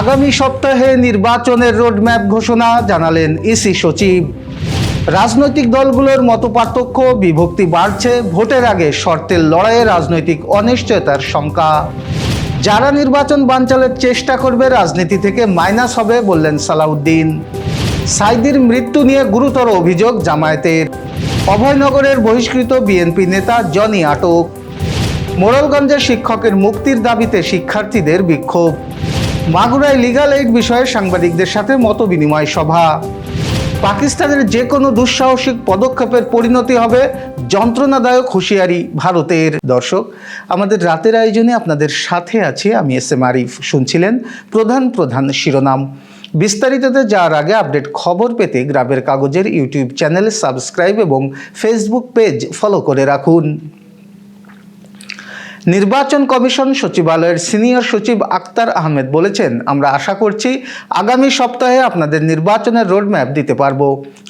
আগামী সপ্তাহে নির্বাচনের রোডম্যাপ ঘোষণা জানালেন ইসি সচিব। রাজনৈতিক দলগুলোর মতপার্থক্য, বিভক্তি বাড়ছে, ভোটের আগে শর্তের লড়াইয়ে রাজনৈতিক অনিশ্চয়তার শঙ্কা। যারা নির্বাচন বানচালের চেষ্টা করবে, রাজনীতি থেকে মাইনাস হবে বললেন সালাউদ্দিন। সাইদির মৃত্যু নিয়ে গুরুতর অভিযোগ জামায়াতের। অভয়নগরের বহিষ্কৃত বিএনপি নেতা জনি আটক। মোড়লগঞ্জের শিক্ষকের মুক্তির দাবিতে শিক্ষার্থীদের বিক্ষোভ। মাগুরায় লিগাল এইড বিষয়ে সাংবাদিকদের সাথে মত বিনিময় সভা। পাকিস্তানের যে কোনো দুঃসাহসিক পদক্ষেপের পরিণতি হবে যন্ত্রণাদায়ক হুঁশিয়ারি ভারতের। দর্শক, আমাদের রাতের আয়োজনে আপনাদের সাথে আছি আমি এস এম আরিফ। শুনছিলেন প্রধান প্রধান শিরোনাম। বিস্তারিততে যাওয়ার আগে আপডেট খবর পেতে গ্রামের কাগজের ইউটিউব চ্যানেল সাবস্ক্রাইব এবং ফেসবুক পেজ ফলো করে রাখুন। নির্বাচন কমিশন সচিবালয়ের সিনিয়র সচিব আক্তার আহমেদ বলেছেন, আমরা আশা করছি আগামী সপ্তাহে আপনাদের নির্বাচনের রোডম্যাপ দিতে পারব।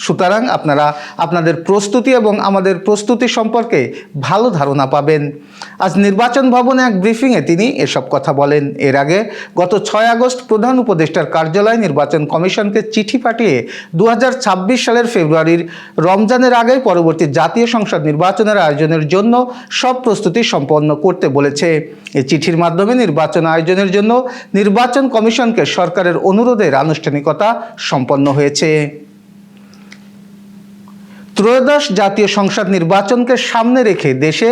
সুতরাং আপনারা আপনাদের প্রস্তুতি এবং আমাদের প্রস্তুতি সম্পর্কে ভালো ধারণা পাবেন। আজ নির্বাচন ভবনে এক ব্রিফিংয়ে তিনি এসব কথা বলেন। এর আগে গত ছয় আগস্ট প্রধান উপদেষ্টার কার্যালয় নির্বাচন কমিশনকে চিঠি পাঠিয়ে দু হাজার ছাব্বিশ সালের ফেব্রুয়ারির রমজানের আগে পরবর্তী জাতীয় সংসদ নির্বাচনের আয়োজনের জন্য সব প্রস্তুতি সম্পন্ন করতে বলেছে এই চিঠির মাধ্যমে নির্বাচন আয়োজনের জন্য নির্বাচন কমিশনকে সরকারের অনুরোধের আনুষ্ঠানিকতা সম্পন্ন হয়েছে। ত্রয়োদশ জাতীয় সংসদ নির্বাচনকে সামনে রেখে দেশে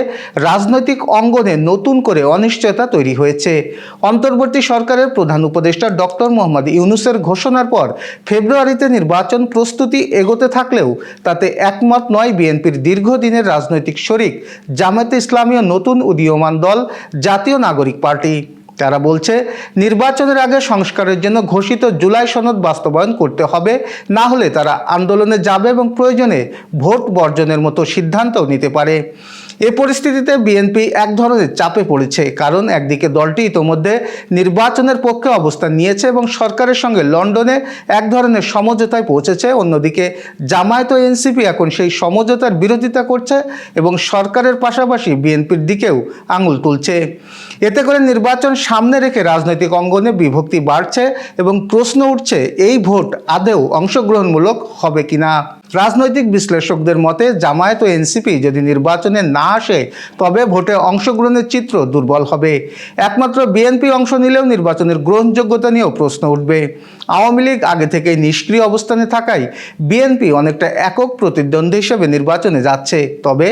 রাজনৈতিক অঙ্গনে নতুন করে অনিশ্চয়তা তৈরি হয়েছে। অন্তর্বর্তী সরকারের প্রধান উপদেষ্টা ডক্টর মোহাম্মদ ইউনুসের ঘোষণার পর ফেব্রুয়ারিতে নির্বাচন প্রস্তুতি এগোতে থাকলেও তাতে একমত নয় বিএনপির দীর্ঘদিনের রাজনৈতিক শরিক, জামায়াতে ইসলামীয় নতুন উদীয়মান দল, জাতীয় নাগরিক পার্টি। তারা বলছে, নির্বাচনের আগে সংস্কারের জন্য ঘোষিত জুলাই সনদ বাস্তবায়ন করতে হবে, না হলে তারা আন্দোলনে যাবে এবং প্রয়োজনে ভোট বর্জনের মতো সিদ্ধান্তও নিতে পারে। এ পরিস্থিতিতে বিএনপি এক ধরনের চাপে পড়েছে, কারণ একদিকে দলটি ইতোমধ্যে নির্বাচনের পক্ষে অবস্থান নিয়েছে এবং সরকারের সঙ্গে লন্ডনে এক ধরনের সমঝোতায় পৌঁছেছে, অন্যদিকে জামায়াত ও এনসিপি এখন সেই সমঝোতার বিরোধিতা করছে এবং সরকারের পাশাপাশি বিএনপির দিকেও আঙুল তুলছে। এতে করে নির্বাচন সামনে রেখে রাজনৈতিক অঙ্গনে বিভক্তি বাড়ছে এবং প্রশ্ন উঠছে, এই ভোট আদেও অংশগ্রহণমূলক হবে কিনা? রাজনৈতিক বিশ্লেষকদের মতে, জামায়াত ও এনসিপি যদি নির্বাচনে না আসে, তবে ভোটে অংশগ্রহণের চিত্র দুর্বল হবে। একমাত্র বিএনপি অংশ নিলেও নির্বাচনের গ্রহণযোগ্যতা নিয়েও প্রশ্ন উঠবে। আওয়ামী লীগ আগে থেকে নিষ্ক্রিয় অবস্থানে থাকায় বিএনপি অনেকটা একক প্রতিদ্বন্দ্বী হিসেবে নির্বাচনে যাচ্ছে। তবে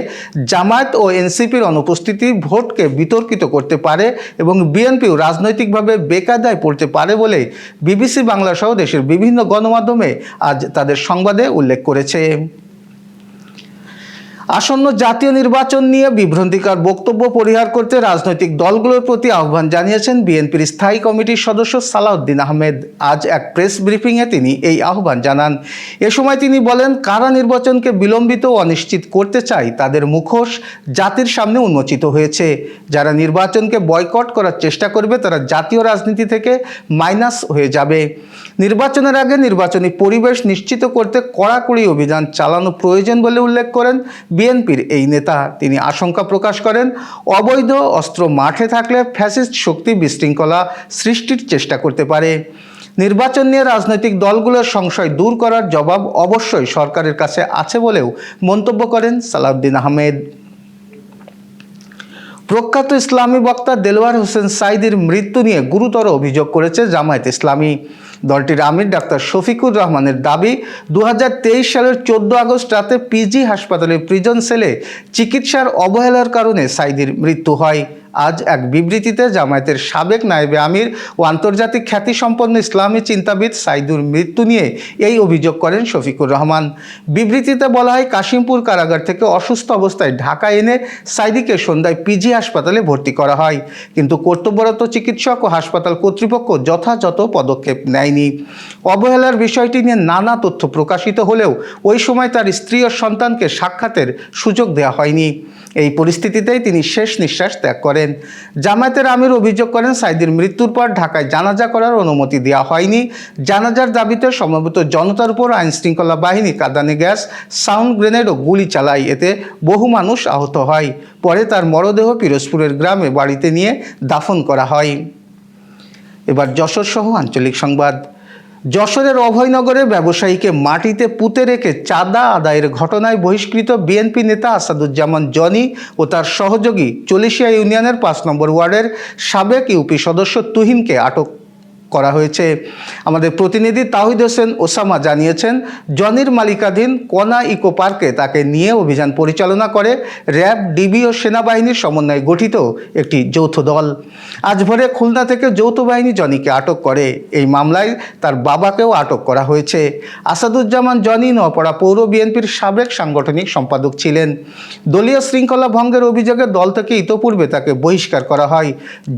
জামায়াত ও এনসিপির অনুপস্থিতি ভোটকে বিতর্কিত করতে পারে এবং বিএনপিও রাজনৈতিকভাবে বেকায়দায় পড়তে পারে বলে বিবিসি বাংলা সহ দেশের বিভিন্ন গণমাধ্যমে আজ তাদের সংবাদে উল্লেখ করেছে। തീർച്ചയായും আসন্ন জাতীয় নির্বাচন নিয়ে বিভ্রান্তিকর বক্তব্য পরিহার করতে রাজনৈতিক দলগুলোর প্রতি আহ্বান জানিয়েছেন বিএনপির স্থায়ী কমিটির সদস্য সালাউদ্দিন আহমেদ। আজ এক প্রেস ব্রিফিংয়ে তিনি এই আহ্বান জানান। এ সময় তিনি বলেন, কারা নির্বাচনকে বিলম্বিত অনিশ্চিত করতে চায় তাদের মুখোশ জাতির সামনে উন্মোচিত হয়েছে। যারা নির্বাচনকে বয়কট করার চেষ্টা করবে, তারা জাতীয় রাজনীতি থেকে মাইনাস হয়ে যাবে। নির্বাচনের আগে নির্বাচনী পরিবেশ নিশ্চিত করতে কড়াকড়ি অভিযান চালানো প্রয়োজন বলে উল্লেখ করেন বিএনপির এই নেতা তিনি আশঙ্কা প্রকাশ করেন, অবৈধ অস্ত্র মাঠে থাকলে ফ্যাসিস্ট শক্তি বিশৃঙ্খলা সৃষ্টির চেষ্টা করতে পারে। নির্বাচন নিয়ে রাজনৈতিক দলগুলোর সংশয় দূর করার জবাব অবশ্যই সরকারের কাছে আছে বলেও মন্তব্য করেন সালাউদ্দিন আহমেদ। প্রখ্যাত ইসলামী বক্তা দেলোয়ার হোসেন সাইদির মৃত্যু নিয়ে গুরুতর অভিযোগ করেছে জামায়াত ইসলামী। দলটির আমির ডাক্তার শফিকুর রহমানের দাবি দু হাজার তেইশ সালের চোদ্দ আগস্ট রাতে পিজি হাসপাতালে প্রিজন সেলে চিকিৎসার অবহেলার কারণে সাইদির মৃত্যু হয়। আজ এক বিবৃতিতে জামায়াতের সাবেক নায়েবে আমির ও আন্তর্জাতিক খ্যাতিসম্পন্ন ইসলামী চিন্তাবিদ সাইদুর মৃত্যু নিয়ে এই অভিযোগ করেন শফিকুর রহমান। বিবৃতিতে বলা হয়, কাশিমপুর কারাগার থেকে অসুস্থ অবস্থায় ঢাকা এনে সাইদিকে সন্ধ্যায় পিজি হাসপাতালে ভর্তি করা হয়। কিন্তু কর্তব্যরত চিকিৎসক ও হাসপাতাল কর্তৃপক্ষ যথাযথ পদক্ষেপ নেয়নি। অবহেলার বিষয়টি নিয়ে নানা তথ্য প্রকাশিত হলেও ওই সময় তার স্ত্রী ও সন্তানকে সাক্ষাতের সুযোগ দেওয়া হয়নি। এই পরিস্থিতিতেই তিনি শেষ নিঃশ্বাস ত্যাগ করেন। জামায়াতের আমির অভিযোগ করেন সাইদির মৃত্যুর পর ঢাকায় জানাজা করার অনুমতি দেওয়া হয়নি। জানাজার দাবিতে সমবেত জনতার উপর আইন শৃঙ্খলা বাহিনী কাদানে গ্যাস, সাউন্ড গ্রেনেড ও গুলি চালায়। এতে বহু মানুষ আহত হয়। পরে তার মরদেহ পিরোজপুরের গ্রামে বাড়িতে নিয়ে দাফন করা হয়। এবার যশোর সহ আঞ্চলিক সংবাদ। যশোরের অভয়নগরে ব্যবসায়ীকে মাটিতে পুঁতে রেখে চাঁদা আদায়ের ঘটনায় বহিষ্কৃত বিএনপি নেতা আসাদুজ্জামান জনি ও তার সহযোগী চলিশিয়া ইউনিয়নের পাঁচ নম্বর ওয়ার্ডের সাবেক ইউপি সদস্য তুহিনকে আটক করা হয়েছে। আমাদের প্রতিনিধি তাহিদ হোসেন ওসামা জানিয়েছেন, জনির মালিকাধীন কনা ইকো পার্কে তাকে নিয়ে অভিযান পরিচালনা করে র্যাব, ডিবি ও সেনাবাহিনীর সমন্বয়ে গঠিত একটি যৌথ দল। আজ ভোরে খুলনা থেকে যৌথ বাহিনী জনিকে আটক করে। এই মামলায় তার বাবাকেও আটক করা হয়েছে। আসাদুজ্জামান জনি নপাড়া পৌর বিএনপির সাবেক সাংগঠনিক সম্পাদক ছিলেন। দলীয় শৃঙ্খলা ভঙ্গের অভিযোগে দল থেকে ইতোপূর্বে তাকে বহিষ্কার করা হয়।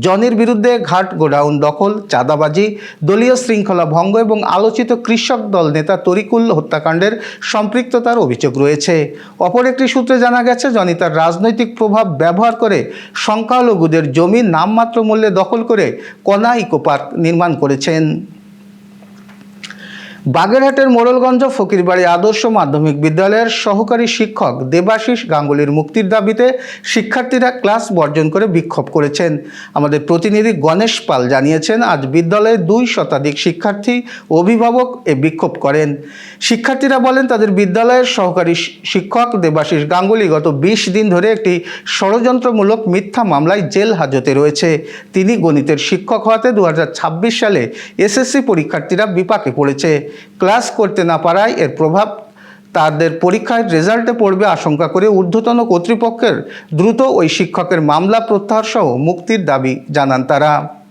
জনির বিরুদ্ধে ঘাট গোডাউন দখল, চাঁদাবাজি দলীয় শৃঙ্খলা ভঙ্গ এবং আলোচিত কৃষক দল নেতা তরিকুল হত্যাকাণ্ডের সম্পৃক্ততার অভিযোগ রয়েছে। অপর একটি সূত্রে জানা গেছে, জনি তার রাজনৈতিক প্রভাব ব্যবহার করে সংখ্যালঘুদের জমি নামমাত্র মূল্যে দখল করে কনা ইকোপার্ক নির্মাণ করেছেন। বাগেরহাটের মোড়লগঞ্জ ফকিরবাড়ি আদর্শ মাধ্যমিক বিদ্যালয়ের সহকারী শিক্ষক দেবাশিস গাঙ্গুলির মুক্তির দাবিতে শিক্ষার্থীরা ক্লাস বর্জন করে বিক্ষোভ করেছেন। আমাদের প্রতিনিধি গণেশ পাল জানিয়েছেন, আজ বিদ্যালয়ে দুই শতাধিক শিক্ষার্থী অভিভাবক এ বিক্ষোভ করেন। শিক্ষার্থীরা বলেন, তাদের বিদ্যালয়ের সহকারী শিক্ষক দেবাশিস গাঙ্গুলি গত বিশ দিন ধরে একটি ষড়যন্ত্রমূলক মিথ্যা মামলায় জেল হাজতে রয়েছে। তিনি গণিতের শিক্ষক হওয়াতে দু হাজার ছাব্বিশ সালে এসএসসি পরীক্ষার্থীরা বিপাকে পড়েছে। ক্লাস করতে না পারায় এর প্রভাব তাদের পরীক্ষার রেজাল্টে পড়বে আশঙ্কা করে ঊর্ধ্বতন কর্তৃপক্ষের দ্রুত ওই শিক্ষকের মামলা প্রত্যাহার সহ মুক্তির দাবি জানান তারা।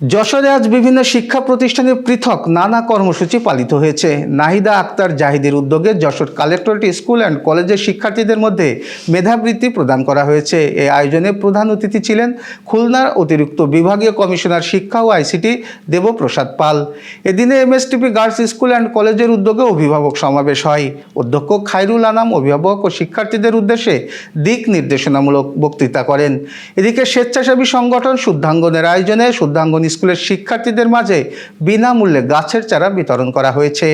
যশোরে আজ বিভিন্ন শিক্ষা প্রতিষ্ঠানে পৃথক নানা কর্মসূচি পালিত হয়েছে। নাহিদা আক্তার জাহিদের উদ্যোগে যশোর কালেক্টরেট স্কুল অ্যান্ড কলেজের শিক্ষার্থীদের মধ্যে মেধাবৃত্তি প্রদান করা হয়েছে। এই আয়োজনে প্রধান অতিথি ছিলেন খুলনার অতিরিক্ত বিভাগীয় কমিশনার শিক্ষা ও আইসিটি দেবপ্রসাদ পাল। এদিনে এমএসটিপি গার্লস স্কুল অ্যান্ড কলেজের উদ্যোগে অভিভাবক সমাবেশ হয়। অধ্যক্ষ খাইরুল আনাম অভিভাবক ও শিক্ষার্থীদের উদ্দেশ্যে দিক নির্দেশনামূলক বক্তৃতা করেন। এদিকে স্বেচ্ছাসেবী সংগঠন শুদ্ধাঙ্গনের আয়োজনে শুদ্ধাঙ্গন স্কুলের শিক্ষার্থীদের মাঝে বিনামূল্যে গাছের চারা বিতরণ করা হয়েছে।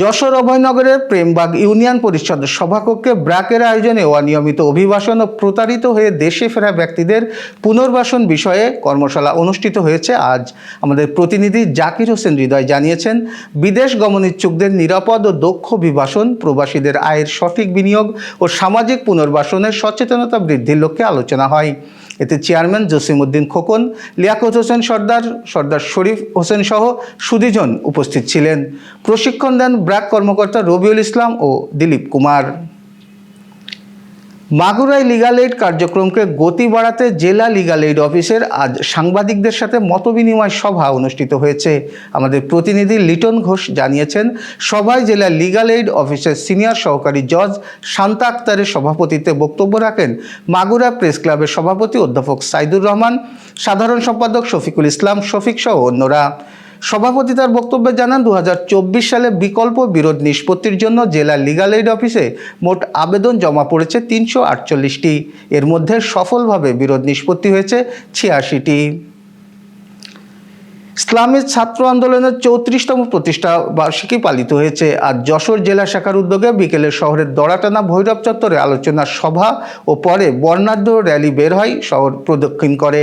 যশোর অভয়নগরের প্রেমবাগ ইউনিয়ন পরিষদের সভাকক্ষে ব্র্যাকের আয়োজনে অনিয়মিত অভিবাসন ও প্রতারিত হয়ে দেশে ফেরা ব্যক্তিদের পুনর্বাসন বিষয়ে কর্মশালা অনুষ্ঠিত হয়েছে। আজ আমাদের প্রতিনিধি জাকির হোসেন হৃদয় জানিয়েছেন, বিদেশ গমনিচ্ছুকদের নিরাপদ ও দক্ষ অভিবাসন, প্রবাসীদের আয়ের সঠিক বিনিয়োগ ও সামাজিক পুনর্বাসনের সচেতনতা বৃদ্ধির লক্ষ্যে আলোচনা হয়। এতে চেয়ারম্যান জসিম উদ্দিন খোকন, লিয়াকত হোসেন সর্দার সর্দার শরীফ হোসেন সহ সুদীজন উপস্থিত ছিলেন। প্রশিক্ষণ দেন ব্র্যাক কর্মকর্তা রবিউল ইসলাম ও দিলীপ কুমার। মাগুরায় লিগাল এইড কার্যক্রমকে গতি বাড়াতে জেলা লিগাল এইড অফিসের আজ সাংবাদিকদের সাথে মতবিনিময় সভা অনুষ্ঠিত হয়েছে। আমাদের প্রতিনিধি লিটন ঘোষ জানিয়েছেন, সভায় জেলা লিগাল এইড অফিসের সিনিয়র সহকারী জজ শান্তা আক্তারের সভাপতিত্বে বক্তব্য রাখেন মাগুরা প্রেস ক্লাবের সভাপতি অধ্যাপক সাইদুর রহমান, সাধারণ সম্পাদক শফিকুল ইসলাম, শফিক সহ অন্যরা। সভাপতি তার বক্তব্যে জানান দু হাজার চব্বিশ সালে বিকল্প বিরোধ নিষ্পত্তির জন্য জেলা লিগাল এইড অফিসে মোট আবেদন জমা পড়েছে তিনশো আটচল্লিশটি। এর মধ্যে সফলভাবে বিরোধ নিষ্পত্তি হয়েছে ছিয়াশিটি। ইসলামের ছাত্র আন্দোলনের চৌত্রিশতম প্রতিষ্ঠা বার্ষিকী পালিত হয়েছে। আর যশোর জেলা শাখার উদ্যোগে বিকেলে শহরের দড়াটানা ভৈরব চত্বরে আলোচনা সভা ও পরে বর্ণাঢ্য র্যালি বের হয় শহর প্রদক্ষিণ করে।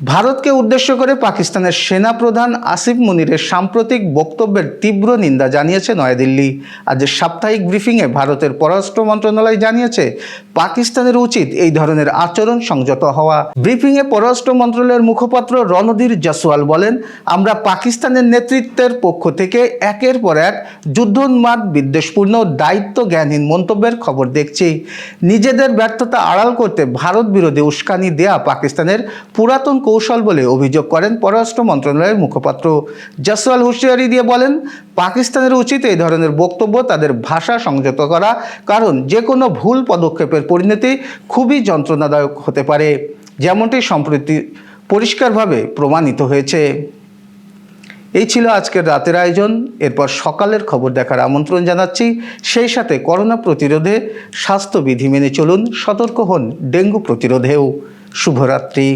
ভারতকে উদ্দেশ্য করে পাকিস্তানের সেনাপ্রধান আসিফ মুনিরের সাম্প্রতিক বক্তব্যের তীব্র নিন্দা জানিয়েছে নয়াদিল্লি। আজ সাপ্তাহিক ব্রিফিংয়ে ভারতের পররাষ্ট্র মন্ত্রণালয় জানিয়েছে, পাকিস্তানের উচিত এই ধরনের আচরণ সংযত হওয়া। ব্রিফিংয়ে পররাষ্ট্র মন্ত্রণালয়ের মুখপাত্র রণধীর জসওয়াল বলেন, আমরা পাকিস্তানের নেতৃত্বের পক্ষ থেকে একের পর এক যুদ্ধোন্মাদ, বিদ্বেষপূর্ণ দায়িত্ব জ্ঞানহীন মন্তব্যের খবর দেখছি। নিজেদের ব্যর্থতা আড়াল করতে ভারত বিরোধী উস্কানি দেয়া পাকিস্তানের পুরাতন কৌশল বলে অভিযোগ করেন পররাষ্ট্র মন্ত্রণালয়ের মুখপাত্র। জসওয়াল হুঁশিয়ারি দিয়ে বলেন, পাকিস্তানের উচিত এই ধরনের বক্তব্য তাদের ভাষা সংযত করা, কারণ যে কোনো ভুল পদক্ষেপের পরিণতি খুবই যন্ত্রণাদায়ক হতে পারে, যেমনটি সম্প্রতি পরিষ্কারভাবে প্রমাণিত হয়েছে। এই ছিল আজকের রাতের আয়োজন। এরপর সকালের খবর দেখার আমন্ত্রণ জানাচ্ছি। সেই সাথে করোনা প্রতিরোধে স্বাস্থ্যবিধি মেনে চলুন, সতর্ক হন ডেঙ্গু প্রতিরোধেও। শুভরাত্রি।